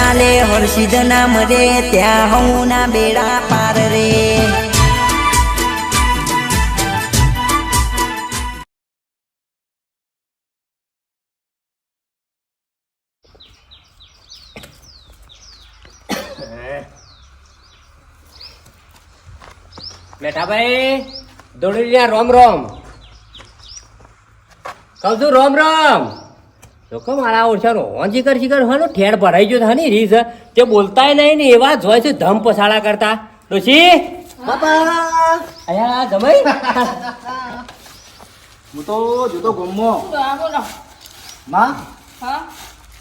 ચાલે હર્ષિદ નામ રે ત્યાં હું ના બેડા પાર રે. મેઠાભાઈ રહ્યા રોમ રોમ. કહું છું રોમ રોમ. લોકો મારા ઓળખાનો હોન શિકર શિકર હનો ઠેર ભરાઈ ગયો હની ની રીસ. તે બોલતાય નહીં ને એવા જ હોય છે ધમ પસાડા કરતા. ડોશી? બાપા! અયા જમાઈ? હું તો જોતો ગમો માં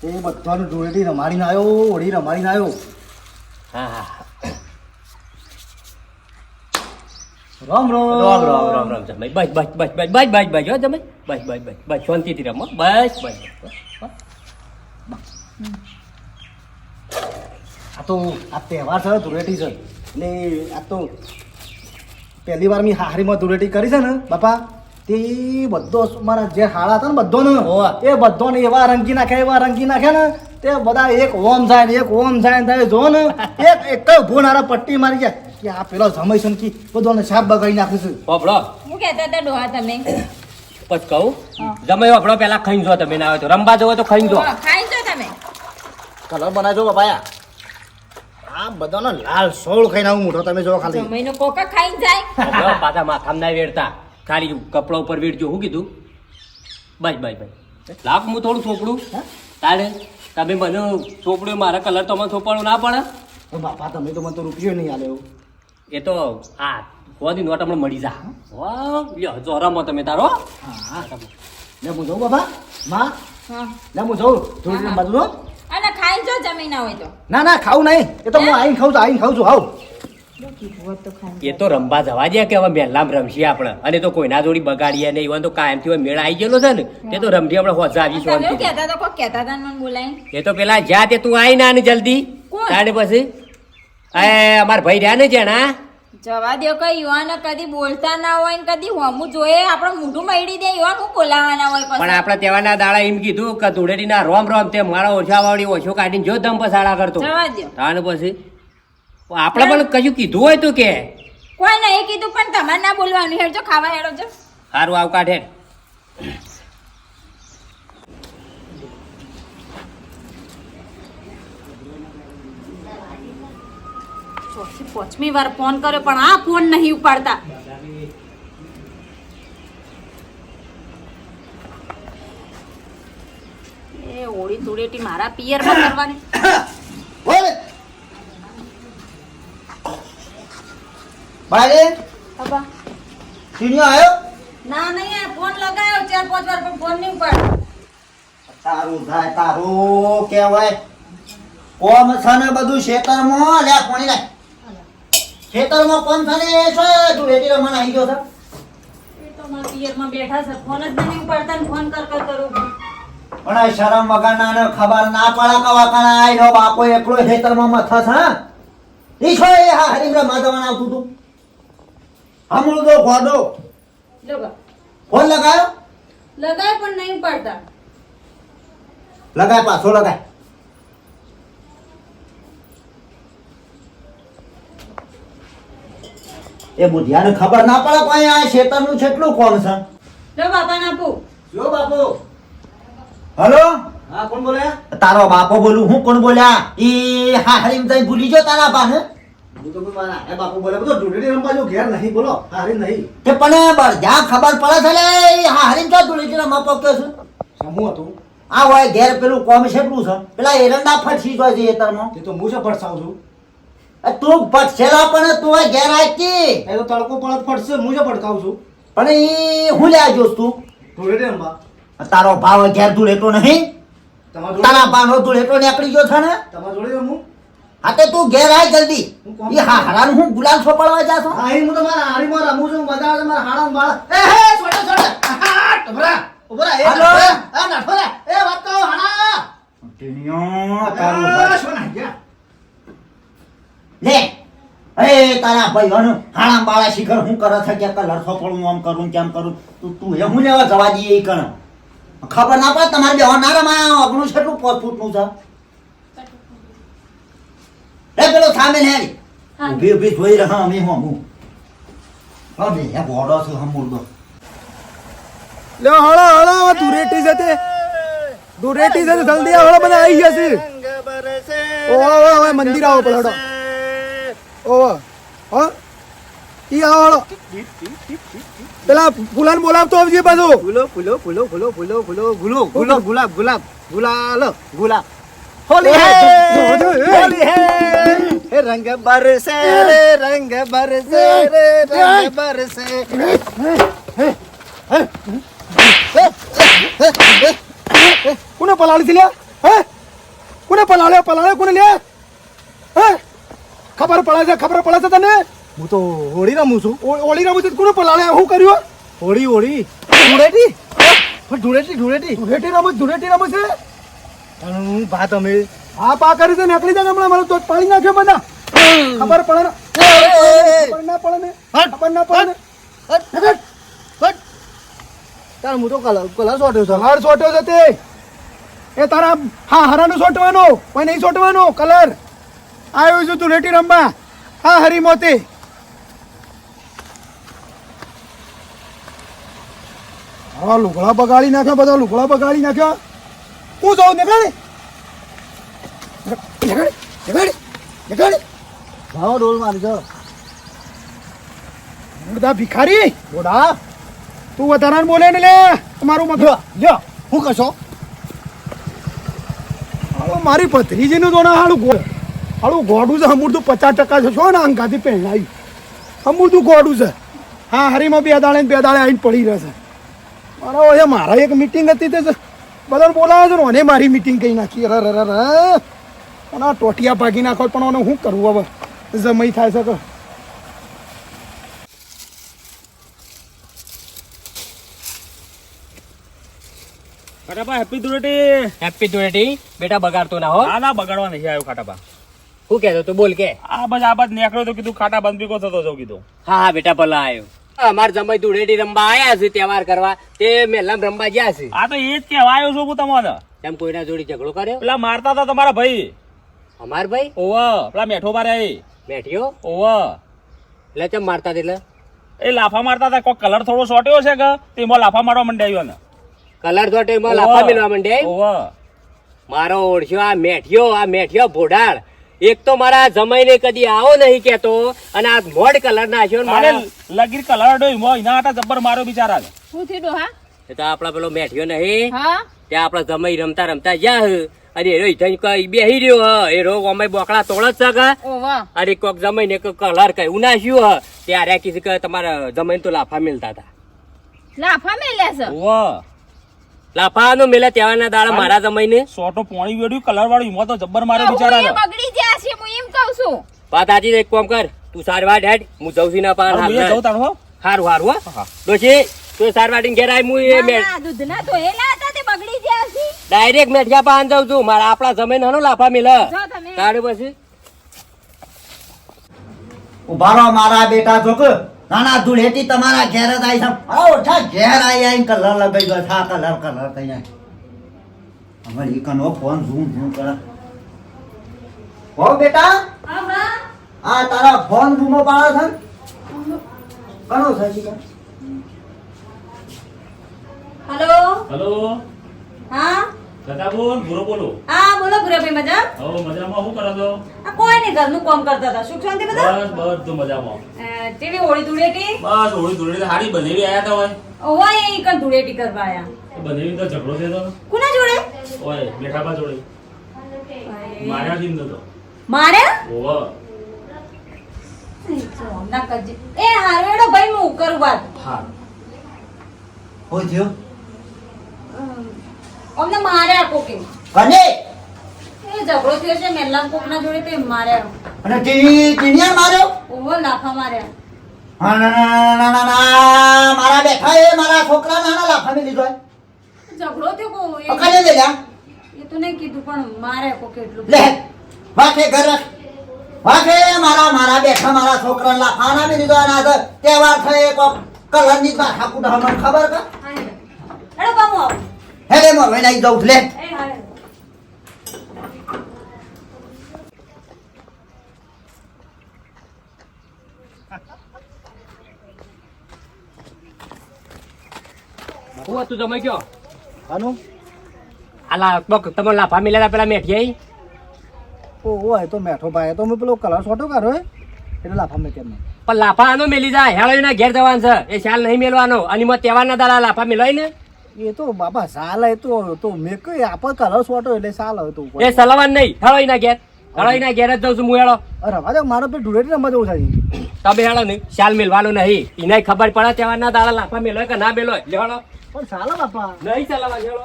એ બધાનું ધૂળેટી રમાડીને આવ્યો હોળી રમાડીને આવ્યો. હા હા. રામ રામ રોમ રામ રામ રામ જમાઈ બસ બસ બસ બસ બસ બસ બસ હો જમાઈ બસ બસ બસ બસ શાંતિથી રમો બસ બસ આ તો આ તહેવાર છે ધૂળેટી છે એટલે આ તો પહેલી વાર મેં હારીમાં ધૂળેટી કરી છે ને બાપા તે બધો મારા જે હાડા હતા ને બધો ને એ એ બધોને એવા રંગી નાખ્યા એવા રંગી નાખ્યા ને તે બધા એક ઓમ થાય ને એક ઓમ થાય ને થાય જો ને એક એક ઊભો નારા પટ્ટી મારી જાય કે આ પેલો સમય સમકી બધોને સાપ બગાડી નાખ્યું છે. પોપડો હું કહેતા હતા ડોહા તમે. પછી કહું? જમાઈ આપણો પેલા ખાઈ જો તમે ના આવે તો. રમવા જવો તો ખાઈ જો. ખાઈ જો તમે. કલર બનાવજો બાપાયા. આ બધાનો લાલ સોળ ખાઈને આવું મોટો તમે જો ખાલી. જમાઈનો કોકા ખાઈ જાય. પાછા માથામાં ના વેડતા. ખાલી કપડા ઉપર વેડજો શું કીધું? બાય બાય બસ લાવ હું થોડું ચોપડું તારે તમે મને ચોપડું મારા કલર તો મને ના પડે. ઓ બાપા તમે તો મને તો રૂપિયો નહીં આલ્યો. એ તો આ હોવાથી નોટ હમણાં મળી જા. વાહ લ્યો રમો તમે તારો. હા લે હું જઉં બાબા. માં. હા. લે હું જઉં. થોડી બાજુ અને ખાઈ જો જમી ના હોય તો. ના ના ખાવું નહીં. એ તો હું આવીને ખાઉં છું આવીને ખાઉં છું. ખાઈ એ તો રમવા જવા દે કે હવે મહેલામ રમશી આપણે. અને તો કોઈના જોડી બગાડીએ નહીં. એવા તો કાયમથી હોય મેળા આવી ગયેલો છે ને તે તો રમજી આપણે હોજા આવી બોલાય. એ તો પેલા જ્યાં તે તું આઈ ના જલ્દી? તારે પછી. એ અમાર ભાઈ રહ્યા ને જણા જવા દો કઈ યુવાન કદી બોલતા ના હોય ને કદી હોમું જોઈએ આપણે મોઢું મળી દે યુવાન હું બોલાવાના હોય પણ આપણે તેવાના દાડા એમ કીધું કે ધૂળેટીના રોમ રોમ તે મારા ઓછા વાળી ઓછો કાઢીને જો દમ પસાડા કરતો. જવા દો તાને પછી? આપણે પણ કશું કીધું હોય તો કે. કોઈ નહીં કીધું પણ તમારે ના બોલવાનું હેડજો ખાવા હેડો જો. સારું આવ કાઢે ચોથી પાંચમી વાર ફોન કર્યો પણ આ ફોન નહીં ઉપાડતા. એ ઓળી ધૂળેટી મારા પિયરમાં કરવાની. ઓય બાબા આવ્યો ના નહીં આ ફોન લગાવ્યો ચાર પાંચ વાર પણ ફોન નહીં ઉપાડ તારું થાય તારું કેવાય. કોમ છે ને બધું ખેતરમાં લે પાણી લાય ખેતરમાં કોમ છે ને એ છે? તું રેડી રમણ આવી ગયો એ તો મારા પિયરમાં બેઠા છે. ફોન જ નહીં ઉપાડતા ને ફોન કર કર કરું. પણ આ શરમ વગરના ને ખબર ના પડે કવા કણા આઈ બાપો એકલો ખેતરમાં મથા હા? ઈ છો એ? હા હરીમરા માધવન આવતું તું. હમણું તો ગોડો ફોન લગાયો? લગાય પણ નહીં ઉપાડતા. લગાય પાછો લગાય. એ બુધિયાને ખબર ના પડે કોઈ આ શેતરનું છેટલું કોણ છે? જો બાપા ના પૂ જો બાપુ. હલો? હા કોણ બોલ્યા તારો બાપો બોલું હું કોણ બોલ્યા? ઈ હા હરીમ તઈ ભૂલી જો તારા બાને? હું એ બાપુ બોલે બધો ઢૂંઢણી રમવા ઘેર નહીં બોલો હારી નહીં. તે પણ જ્યાં ખબર પડે છે લે ઈ હા હરીમ તો ભૂલી ગયો માં પક્યો છે? સમૂહ હતું. આ હોય ઘેર પેલું કોમ કેટલું છે. પેલા એરંડા ફટસી જાય છે ખેતરમાં તે તો હું છે ફરસાવું છું. એ તું ફટસેલા પણ તું હોય ઘેર આયતી. એ તો તડકો પડત પડશે હું છે ફટકાવું છું? પણ એ હું લે જોસ તું? ધૂળે રે અંબા તારો ભાવ ઘેર ધૂળેતો નહીં? તારા બાનો ધૂળેતો નીકળી ગયો છે ને? તમારા જોડે હું? હા તે તું ઘેર આય જલ્દી. એ હા હરાનું હું ગુલાલ છોપડવા જાશો હા અહીં હું તો મારા હારીમાં રમું છું છે મારા હાડા બાળ એ હે છોડે છોડે. આહા, ઉભરા એ હેલો. એ આ નાઠોરા, એ વાત કહો હાડા તારું આ, શું ના ગયા લે એ તારા ભાઈ હણ બાળા શિખર હું કરે છે કે લડખો પડું આમ કરું કેમ કરું? તું તું એ હું લેવા જવા દઈએ એ કણ? ખબર ના પડે તમારે બેવા ના અગણું છે એટલું પોત ફૂટનું છે. પેલો સામે. હા. ઊભી ઊભી જોઈ રહ્યા અમે હું હું બે એ બોડો છે હમુરદો. લે હળો હળો ધૂળેટી છે તે. ધૂળેટી છે જલ્દી હળો બધા આવી ગયા છે. ઓવા મંદિર આવો પેલો ઓવા હા? ઈ આવો પેલા ફૂલાન બોલાવતો આવજે પાછો. ફૂલો ફૂલો ફૂલો ફૂલો ફૂલો ફૂલો ગુલો ગુલો ગુલાબ ગુલાબ ગુલાલ ગુલાબ. હોલી હે. હોલી હે. રંગ બરસે રે રંગ બરસે રે રંગ બરસે. કોને પલાળી લ્યા? હે? કોને પલાળ્યો પલાળ્યો કોને લે હે? ખબર પડે છે ખબર પડે છે તને? હું તો હોળી રમું છું. હોળી રમું છું કોને પલાળે? શું કર્યું હોળી હોળી. ધૂળેટી? પણ ધૂળેટી ધૂળેટી. ધૂળેટી રમત ધૂળેટી રમત છે? હું ભાત અમે હા પા કરી છે નીકળી જાય હમણાં. મારો તો પાણી નાખ્યો બધા. ખબર પડે ને? ખબર ના પડે ને? ખબર ના પડે ને. તાર હું તો કલર કલર સોટ્યો છે. કલર સોટ્યો છે તે. એ તારા હા હરાનો સોટવાનો કોઈ નહીં સોટવાનો કલર. આવ્યો છું તું રેટી રમવા. હા હરી મોતી. હા લુગડા બગાડી નાખ્યો બધા લુગડા બગાડી નાખ્યો. હું જાઉં નીકળે. નીકળી નીકળી નીકળી. ભાવ ડોલ ભિખારી બોડા તું વધારાને બોલે ને લે મારું મત લ્યો હું કશો મારી ભત્રીજીનું તો ના ગોળ. હાલું ગોડું છે હમુરતું પચાસ ટકા છે છો ને અંકાથી પહેણાવી હમુરતું ગોડું છે. હા હરીમાં બે દાડે બે દાડે આવીને પડી રહેશે. મારા એ મારા એક મિટિંગ હતી તે બધાને બોલાવે છે ને ઓને મારી મિટિંગ કહી નાખી? અરે અરે અરે અને આ ટોટિયા ભાગી નાખો પણ મને શું કરવું હવે? જમઈ થાય છે તો. ખાટાપા હેપી ધૂળેટી હેપી ધૂળેટી બેટા બગાડતો ના હો. ના ના બગાડવા નહીં આવ્યો ખાટાપા. શું કહેતો તું? બોલ કે. આ બસ આ બસ નીકળ્યો તો કીધું ખાટા બંધ ભેગો થતો જાઉં કીધું. હા હા બેટા ભલા આવ્યો અમાર જમાઈ ધૂળેટી રમવા આયા છે તહેવાર કરવા. તે મેલમ રમવા ગયા છે. આ તો એ જ કહેવા આવ્યો છું હું તમને. એમ કોઈના જોડી ઝઘડો કર્યો? પેલા મારતા હતા તમારા ભાઈ. અમાર ભાઈ? ઓવ પેલા મેઠો મારે એ. બેઠ્યો ઓવ. એટલે ચમ મારતા એટલે? એ લાફા મારતા હતા કોઈ કલર થોડો સોટ્યો છે કે? તેમાં લાફા મારવા મંડાયો ને. કલર સોટ્યો એમાં લાફા મેળવા મંડાય? ઓવ. મારો ઓળખ્યો આ મેઠિયો આ મેઠિયો ભોડાળ. એક તો મારા જમાઈને કદી આવો નહીં કેતો અને આ મોડ કલર નાખ્યો મારે લગીર કલર ડોય મો ઇના હાટા જબ્બર મારો બિચારા શું થયું ડોહા એ તો આપડા પેલો મેઠ્યો નહીં. હા? ત્યાં આપણા જમાઈ રમતા રમતા ગયા હે. અને એરો ઈથન કઈ બેહી રહ્યો હ. એ રોગ અમે બોકડા તોડ જ છે કે અરે કોક જમાઈને કે કલર કઈ નાખ્યું હ. ત્યારે કીધું કે તમારા જમાઈને તો લાફા મેલતા હતા. લાફા મેલ્યા છે? ઓવ લાફા નો મેલે તેવાના દાડા મારા જમાઈને. સોટો પોણી વેડ્યું કલર વાળું ઈમો તો જબ્બર મારે બિચારા એ બગડી ગયા છે હું એમ કહું છું. વાત આજી એક કામ કર તું સારવા ડેડ હું જઉં છું ના પાન હું જઉં તાણો હો. હારું હારું હા. ડોશી તું સારવાર ઘેર આય હું એ મે દૂધ ના, તો ધોયેલા હતા તે બગડી ગયા છે. ડાયરેક્ટ મેઠિયા પાન જાઉં છું મારા આપણા જમીન હનો લાફા મેલે. જો તારે પછી? ઉભારો મારા બેટા છોક નાના ધૂળેટી તમારા ઘેર જ આવી આવો ઓછા ઘેર આવી આવીને કલર લગાઈ ગયો. છે આ કલર કલર થઈ જાય અમારે એકનો કનો ફોન ઝૂમ ઝૂમ કરે. હો બેટા? આ તારા ફોન ઝૂમો પાડો છે કનો છે? હેલો? હલો? હા? દાદા બોલ ગુરુ બોલો. હા બોલો ભૂરાભાઈ મજા હો મજામાં. શું કરો છો? આ કોઈ નહીં ઘરનું કામ કરતા હતા. સુખ શાંતિ બધા? બસ બધું મજામાં. કેવી હોળી ધૂળેટી? બસ હોળી ધૂળેટી હાડી બનેવી આયા તા હોય ઓવા એ કણ ધૂળેટી કરવા આયા? બનેવી તો ઝઘડો થયો તો. કોના જોડે? ઓય મેઠાબા જોડે. માર્યા થી તો મારે ઓવા ના એ હારવેડો ભાઈ હું કરું વાત. હા. હો થયો? અમને માર્યા કોકી? અને એ ઝઘડો થયો છે મેલ્લા કોકના જોડે તે માર્યા. અને ટીણી ટીણીએ માર્યો? ઓહો લાફા માર્યા. હા, ના, ના, ના, ના, ના, મારા બેઠા એ મારા છોકરા નાના લાફાને લીધો હે. ઝઘડો થયો કો એ- દે એ તો નહીં કીધું પણ મારે કોકે એટલું લે ઘર રાખ. મારા મારા બેઠા મારા છોકરા લાફાના બી લીધો અને તહેવાર થયો કોક કલરની જ માથા કૂટ ખબર કા? બામુ હેલે માં વેણાઈ જાઉં લે. તું તમે કયો આનું? આલા બક તમે લાફા મિલેલા પેલા મેઠી ઓહો હોય તો મેઠો ભાઈ તો મેં પેલો કલર છોટો કરો એટલે લાફા મેં કેમ પણ લાફા આનો મેલી જાય હેળો એના ઘેર જવાનું છે. એ શાલ નહીં મેલવાનો. અને મત તહેવારના દાડા લાફા મેલાય ને. એ તો બાપા સાલ તો તો મેં કઈ આપણ કલર સોટો એટલે સાલ હવે તો એ સલાવાન નહીં હેળો ના ઘેર હેળો ના ઘેર જ જાઉં છું હું હેળો. અરે વાજો મારો પે ધૂળેટી રમવા જવું છે. તમે હેળો નહીં શાલ મેલવાનું નહીં. એને ખબર પડે ના દાડા લાફા મેલો કે ના મેલો. લેવાડો પણ સાલા બાપા. નહીં ચલાવવા હેળો.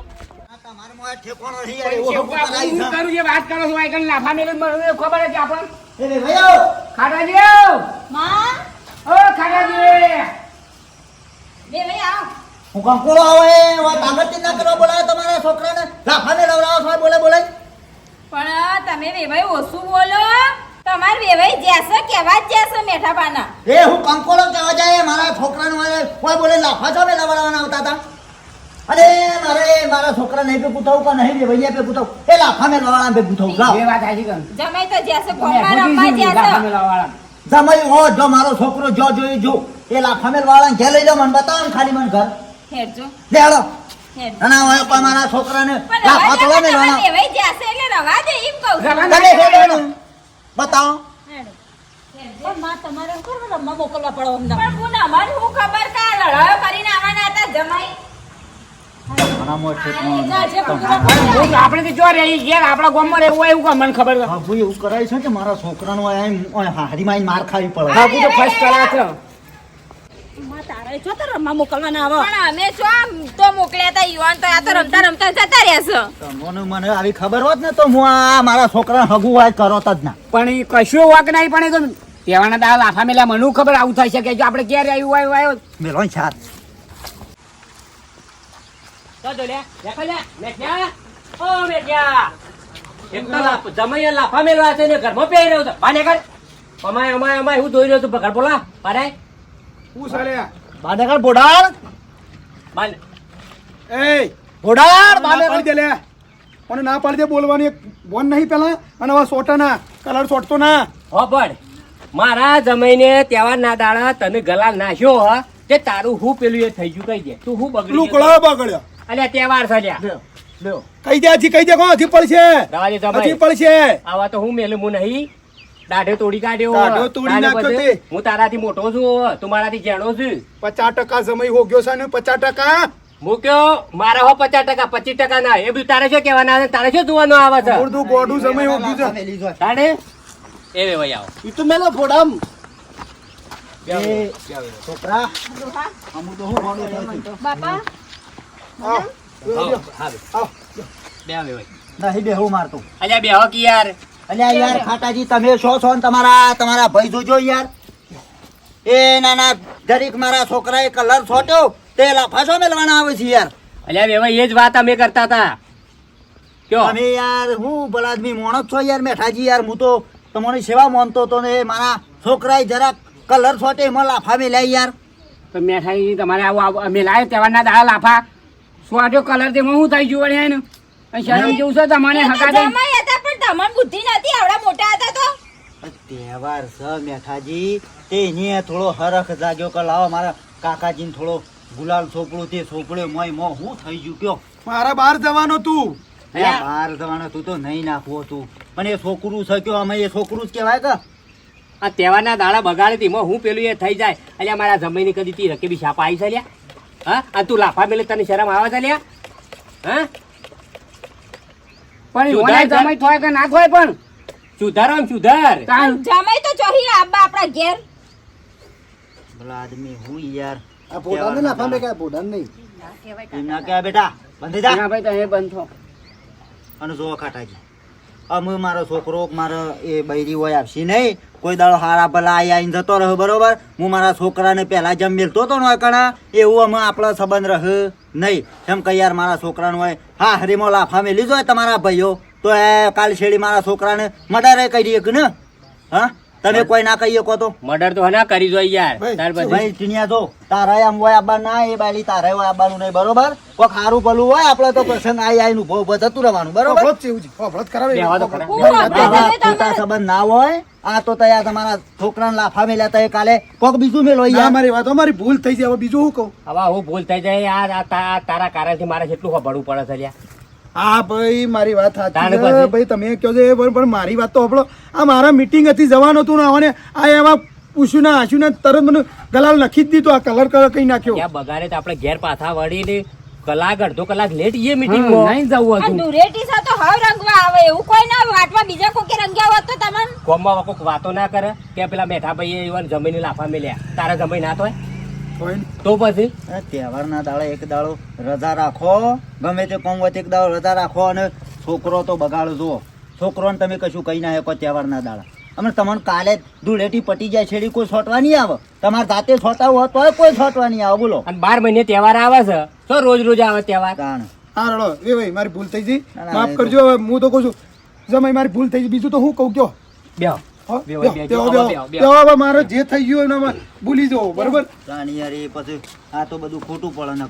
છે. વાત કરો છો લાફા મેલે ખબર હતી રે ભાઈઓ, ખાટાજી ખાટાજી હું કંકોળો આવે? હોય કાગળથી ના કરવા બોલાવે તમારા છોકરાને? લાફાને લવડાવો છો બોલે બોલે. પણ તમે વેભાઈ ઓછું બોલો. તમાર વેવાઈ જેસે કેવા જ જેસે મેઠા પાના એ હું કંકોળો કહેવા જાય મારા છોકરાને મારે કોઈ બોલે લાફા છો મેં લવડાવવાના આવતા હતા? અરે મારે મારા છોકરાને નહીં પે થવું કે નહીં રે ભૈયા ભેગું થવું એ લાફા મેં લવાળા પે થવું લાવ. એ વાત સાચી કર. જમાઈ તો જેસે ફોનમાં રમવા જેસે જમાઈ હો જો મારો છોકરો જો જોઈ જો. એ લાફા મેં વાળા ઘે લઈ લો મને બતાવો ખાલી મને ઘર. હેડજો. લે અને હવે કોઈ મારા છોકરાને પણ લાફા રવા થોડા દે મેં તમાર વાળા વેવાઈ જેસે એટલે રવા દે એમ કહું તમે હેડો. બતાવો પણ માં તમારે શું રમવા મોકલવા પડો અમને પણ હું અમાર હું ખબર કા લડાયો કરીને આવવાના હતા જમાઈ. મારા મોઢે ઠેકવાનું. જાજે પણ આપણે તો જો રહી ઘેર આપણા ગામમાં રહેવું હોય એવું કામ મને ખબર એવું કરાય છે કે મારા છોકરાનો હારીમાં આઈને માર ખાવી પડે. બાપુ તો ફર્સ્ટ કરા છે પણ અમે જો તો મોકલ્યા હતા યુવાન તો આ તો રમતા રમતા જતા રહેશે તમને મને આવી ખબર હોત ને તો હું આ મારા છોકરા હગું કરત જ ના. પણ એ કશું વાક નહીં પણ એ લાફા મેલા મને ખબર આવું થઈ શકે જો આપણે ક્યારે આવ્યું આવ્યું આવ્યો મેલો છાત. તો જો લે દેખો લે મેઠિયા. ઓ મેઠિયા. એક તો લાફ- જમાઈએ લાફા મેલવા છે ને ઘરમાં પહેરી રહ્યો છે. બાને કર અમાય અમાય અમાય હું દોઈ રહ્યો છું. પકડ બોલા બોડાળ એ બોડાળ ના પાડી દે લે. મને ના પાડી દે બોલવાની બોન નહીં પેલા. અને હવે સોટા ના. કલર સોટતો ના. હો પડ મારા જમાઈને તહેવારના દાડા તને ગલા નાખ્યો હ તે તારું હું પેલું એ થઈ ગયું કઈ દે. તું હું બગડી લુકડો બગડ્યો. અલ્યા તહેવાર છે લ્યા. કઈ દે હજી કઈ દે હજી પડશે. હજી પડશે. આવા તો હું મેલું નહીં. દાઢે તોડી કાઢ્યો. દાઢો તોડી નાખ્યો તે. હું તારાથી મોટો છું તું મારાથી જેણો છું. પચાસ ટકા સમય હો ગયો છે ને પચાસ ટકા? મૂક્યો. મારા હો પચાસ ટકા પચીસ ટકા ના. એ બધું તારે શું કહેવાના આવે? તારે શું જોવાનું આવે છે? અડધું ગોડું સમય હો ગયું છે. મેલી એ રે ભાઈ આવો. ઈ તો મેલો ફોડામ. છોકરા. તો હું ગોડું બાપા. બે આવે ભાઈ. નહીં બેહું મારતું. અલ્યા બે હો કી યાર. અલ્યા યાર ખાટાજી તમે છો છો ને તમારા તમારા ભાઈ જોજો યાર. એ નાના જરીક મારા છોકરાએ કલર છોટ્યો તે લાફાશો મેળવાના આવે છે યાર? અલ્યા બે એ જ વાત અમે કરતા હતા. કયો? અમે યાર હું ભલાદમી આદમી છો યાર મેઠાજી યાર હું તો તમારી સેવા માનતો તો ને મારા છોકરાએ જરાક કલર છોટે એમાં લાફા મેલ્યા યાર. તો મેઠાઈ તમારે આવું આવું મેલાય તહેવારના દાડા લાફા. સ્વાજો કલર તેમાં શું થઈ ગયું એને શરમ જેવું છે તમારે એ તમને બુદ્ધિ નથી આવડા મોટા હતા તો. તહેવાર છે મેઠાજી. તે એની થોડો હરખ જાગ્યો કે લાવો મારા કાકાજીને થોડો ગુલાલ સોપડું તે સોપડ્યો મોય મો હું થઈ ગયું કયો? મારા બહાર જવાનો તું. બહાર જવાનો તું તો નહીં નાખવો તું. પણ એ છોકરું છે કયો? અમે એ છોકરું જ કહેવાય કે? આ તહેવારના દાડા બગાડે તેમાં હું પેલું એ થઈ જાય. અલ્યા મારા જમાઈની કદી તી રકેબી છાપા આવી છે લ્યા? હા? આ તું લાફા મેલે તને શરમ આવે છે લ્યા? હા? પણ સુધાર ઓને જમાઈ થોય કે ના થોય પણ. સુધાર આમ સુધાર જમાઈ તો ચોહી આબા આપણા ઘેર. ભલા આદમી હું યાર. આ બોડાળ ને લાફા મેં કાંઈ બોડાળ નહીં? કહેવાય ના કહેવાય બેટા બંધી જા. ના ભાઈ તો એ બંધ થો. અને જો ખાટાજી. અમે મારો છોકરો, મારો એ બૈરી હોય આપશી નહીં. કોઈ દાડો હારા ભલા આઈ આવીને જતો રહ્યો બરોબર? હું મારા છોકરાને પહેલાં જેમ મેલતો હતો ને કણા, એવું અમે આપણો સંબંધ રહે નહીં. એમ કહી યાર મારા છોકરાનું હોય, હા, હરીમો લાફા મેલી હોય તમારા ભાઈઓ, તો એ કાલ શેડી મારા છોકરાને મર્ડર કરી દે ને, હા? તમે કોઈ ના કહી શકો તો? મર્ડર તો હના કરી દો યાર. તાર ત્યાર પછી ભાઈ ચીનિયા જો તારા આમ હોય આબા ના એ બાલી તારા હોય આબાનું નહીં બરોબર? કોક હારું ભલું હોય આપણે તો પ્રસંગ આઈ આઈને ઊભો ઊભો થતું રહેવાનું બરોબર? છે એવું છે. કરાવે. બેહવા તો ખરા. હું આપે આવા તમે ખોટા તમે સંબંધ ના હોય આ તો તયા તમારા છોકરાને લાફા મેલ્યા તા કાલે કોક બીજું મેલો ના યાર મારી વાત અમારી ભૂલ થઈ જાય હવે બીજું શું કહું? હવે હું ભૂલ થઈ જાય યાર તારા કારણથી મારે કેટલું ભરવું પડે છે લ્યા. હા ભાઈ મારી વાત સાચી છે. ભાઈ તમે કહો છો એ પણ મારી વાત તો આપણો આ મારા મીટિંગ હતી જવાનું હતું ને આવવાને આ એમાં પૂછ્યું ના હાસ્યું ને તરત મને ગલાલ નખી જ દીધો આ કલર કલર કઈ નાખ્યો. ત્યાં બગાડે તો આપણે ઘેર પાછા વળીને કલાક અડધો કલાક લેટ એ મિટિંગ નહીં જવું હતું. ધૂળેટી સાથે તો હવે રંગવા આવે એવું કોઈ ના વાટમાં બીજા કોઈ કે રંગ્યા હોત તો તમને? કોમમાં કોક વાતો ના કરે કે પેલા બેઠા ભાઈએ ઈવન જમીન લાફા મેલ્યા. તારા જમીન ના ને. તો પછી? તહેવારના દાડે એક દાડો રજા રાખો. ગમે તે કોમ હોય એક દાડો રજા રાખો અને છોકરો તો બગાડજો છોકરોને તમે કશું કહી ના શકો તહેવારના દાડા. અમે તમને કાલે ધૂળેટી પટી જાય છેડી કોઈ છોટવા નહીં આવે. તમારે જાતે છોટાવું હોય તોય કોઈ છોટવા નહીં આવે. બોલો. અને બાર મહિને તહેવાર આવે છે. તો રોજ રોજ આવે તહેવાર. હા રડો. એ ભાઈ મારી ભૂલ થઈ ગઈ. માફ કરજો હવે હું તો કહું છું જમાઈ મારી ભૂલ થઈ ગઈ. બીજું તો હું કહું કયો? બેહો. હો? બેહો, બેહો, બેહો, બેહો, બેહો, બેહો. બેહો. બેહો, હવે મારે જે થઈ ગયું એનામાં ભૂલી જવો બરોબર? તાણી યાર એ પછી આ તો બધું ખોટું પડે ને.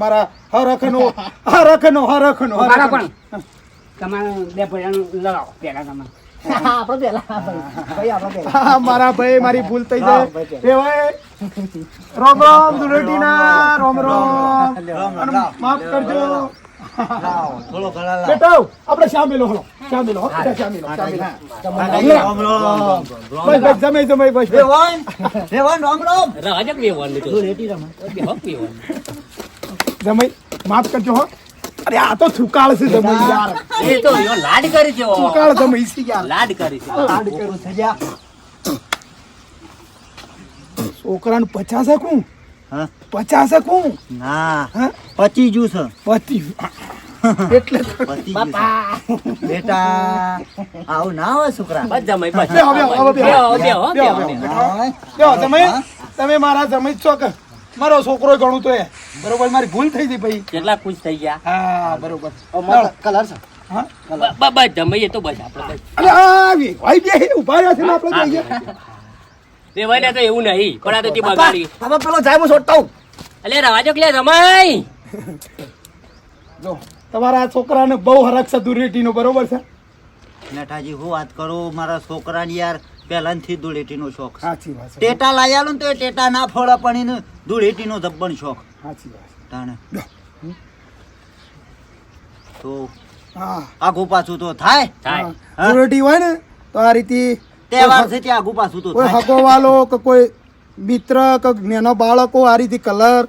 મારા હરખનો હરખનો હરખનો મારા પણ. તમારે બે પૈસાનું લગાવો પેલા તમે મારા ભાઈ મારી ભૂલ થઈ જાય. રામ. માફ કરજો. લાવો, થોડો ઘણા લાવો. બેટા આપણે શામેલો હલો શામેલો હો બેટા, શામેલો શામેલો રામ, રામ. બસ બસ જમે જમે બસ બસ. રેવાન, રેવાન, રામ, રામ. રજક બેવાનું તો બેહો બેવાનું. જમાઈ માફ કરજો હો અરે આ તો થુકાળ છે જમાઈ યાર એ તો યો લાડ કરી છે થુકાળ જમાઈ છે યાર લાડ કરી છે લાડ કરું છે યાર છોકરાને પચાસ શકું હા? પચાસ કું ના. પચી જુ છે. પતિ એટલે. બેટા આવું ના હોય છોકરા. જમાઈ તમે મારા જમાઈ છો કે? મારો છોકરો ગણું તો એ. બરોબર મારી ભૂલ થઈ ગઈ ભાઈ. કેટલા ખુશ થઈ ગયા? હા બરોબર. કલર છે. હા? બસ જમાઈએ તો બસ આપણે અરે આવી. ભાઈ બે ઊભા રહ્યા છે આપણે જઈએ રેવાય તો એવું નહીં. પણ આ તો તે બગાડી. હવે પેલો જાય હું છોડતા હું અલે રવાજો કે રમાય. જો તમારા છોકરાને બહુ હરખ છે દુરેટીનો બરોબર છે? નેઠાજી હું વાત કરું મારા છોકરાને યાર પહેલાથી ધૂળેટીનો શોખ સાચી વાત ટેટા લાયાલો ને તો ટેટા ના ફોડા પણ એને ધૂળેટીનો ધબ્બણ શોખ. સાચી વાત તાણે. તો હા. આગુ પાછું તો થાય. થાય. હા? હોય ને તો આ રીતે તહેવાર છે ત્યાં આગુ પાછું તો કોઈ થાય. હગો વાલો કે કોઈ મિત્ર કે નેનો બાળકો આ રીતે કલર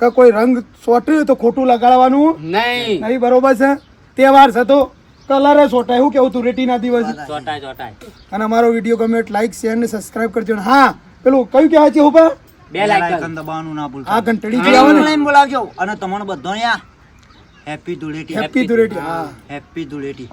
કે કોઈ રંગ સોટ્યું તો ખોટું લગાડવાનું? નહીં. નહીં બરોબર છે? તહેવાર છે તો કલર સોટાય. હું કેવું તું રેટીના દિવસ? ચોટાય ચોટાય અને અમારો વીડિયો ગમે લાઈક શેર ને સબસ્ક્રાઇબ કરજો. હા પેલું કયું કહેવાય છે ઉપર? બે લાઈક દબાવવાનું ના ભૂલતા. હા ઘંટડી જે આવે ને લઈને બોલાવજો. અને તમને બધાને હેપી ધૂળેટી હેપી ધૂળેટી હા. હેપી ધૂળેટી